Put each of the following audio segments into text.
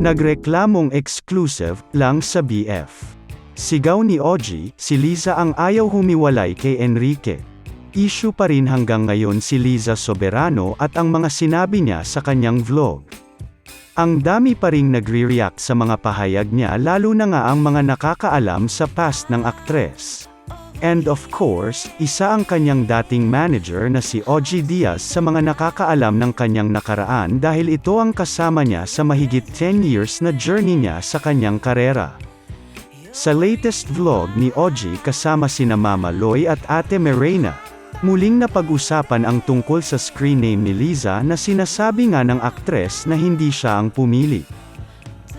Nagreklamong exclusive lang sa BF. Sigaw ni Oji, si Liza ang ayaw humiwalay kay Enrique. Issue pa rin hanggang ngayon si Liza Soberano at ang mga sinabi niya sa kanyang vlog. Ang dami pa ring nagre-react sa mga pahayag niya lalo na nga ang mga nakakaalam sa past ng aktres. And of course, isa ang kanyang dating manager na si Oji Diaz sa mga nakakaalam ng kanyang nakaraan dahil ito ang kasama niya sa mahigit 10 years na journey niya sa kanyang karera. Sa latest vlog ni Oji kasama sina Mama Loy at Ate Merena, muling napag-usapan ang tungkol sa screen name ni Liza na sinasabi nga ng aktres na hindi siya ang pumili.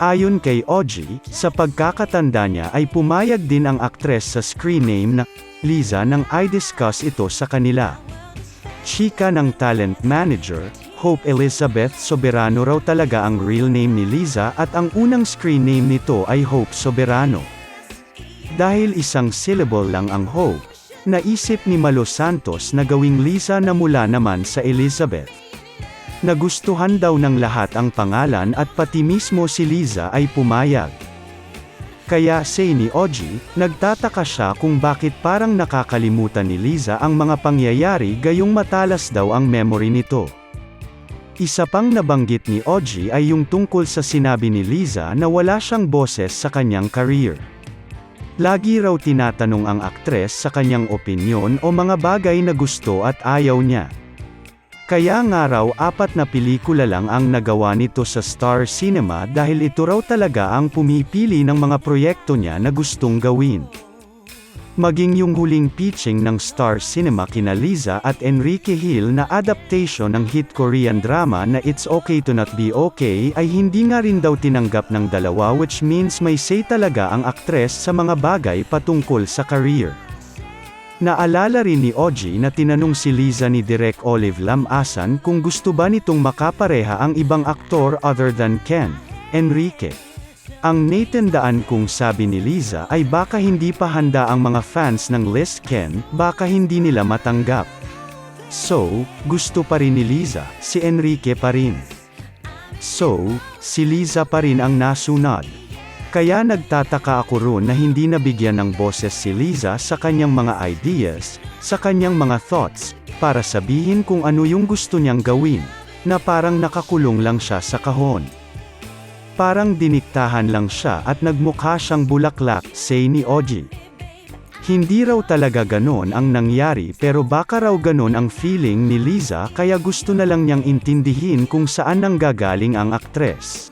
Ayon kay Oji, sa pagkakatanda niya ay pumayag din ang aktres sa screen name na Liza nang i-discuss ito sa kanila. Chika ng talent manager, Hope Elizabeth Soberano raw talaga ang real name ni Liza at ang unang screen name nito ay Hope Soberano. Dahil isang syllable lang ang Hope, naisip ni Malo Santos na gawing Liza na mula naman sa Elizabeth. Nagustuhan daw ng lahat ang pangalan at pati mismo si Liza ay pumayag. Kaya say ni Oji, nagtataka siya kung bakit parang nakakalimutan ni Liza ang mga pangyayari gayong matalas daw ang memory nito. Isa pang nabanggit ni Oji ay yung tungkol sa sinabi ni Liza na wala siyang boses sa kanyang career. Lagi raw tinatanong ang aktres sa kanyang opinyon o mga bagay na gusto at ayaw niya. Kaya nga raw apat na pelikula lang ang nagawa nito sa Star Cinema dahil ito raw talaga ang pumipili ng mga proyekto niya na gustong gawin. Maging yung huling pitching ng Star Cinema kina Liza at Enrique Hill na adaptation ng hit Korean drama na It's Okay to Not Be Okay ay hindi nga rin daw tinanggap ng dalawa which means may say talaga ang aktres sa mga bagay patungkol sa career. Naalala rin ni Oji na tinanong si Liza ni Direk Olive Lamasan kung gusto ba nitong makapareha ang ibang aktor other than Ken, Enrique. Ang natandaan kung sabi ni Liza ay baka hindi pa handa ang mga fans ng Liz Ken, baka hindi nila matanggap. So, gusto pa rin ni Liza, si Enrique pa rin. So, si Liza pa rin ang nasunod. Kaya nagtataka ako roon na hindi nabigyan ng boses si Liza sa kanyang mga ideas, sa kanyang mga thoughts, para sabihin kung ano yung gusto niyang gawin, na parang nakakulong lang siya sa kahon. Parang diniktahan lang siya at nagmukha siyang bulaklak, say ni Oji. Hindi raw talaga ganon ang nangyari pero baka raw ganon ang feeling ni Liza kaya gusto na lang niyang intindihin kung saan nanggagaling ang aktres.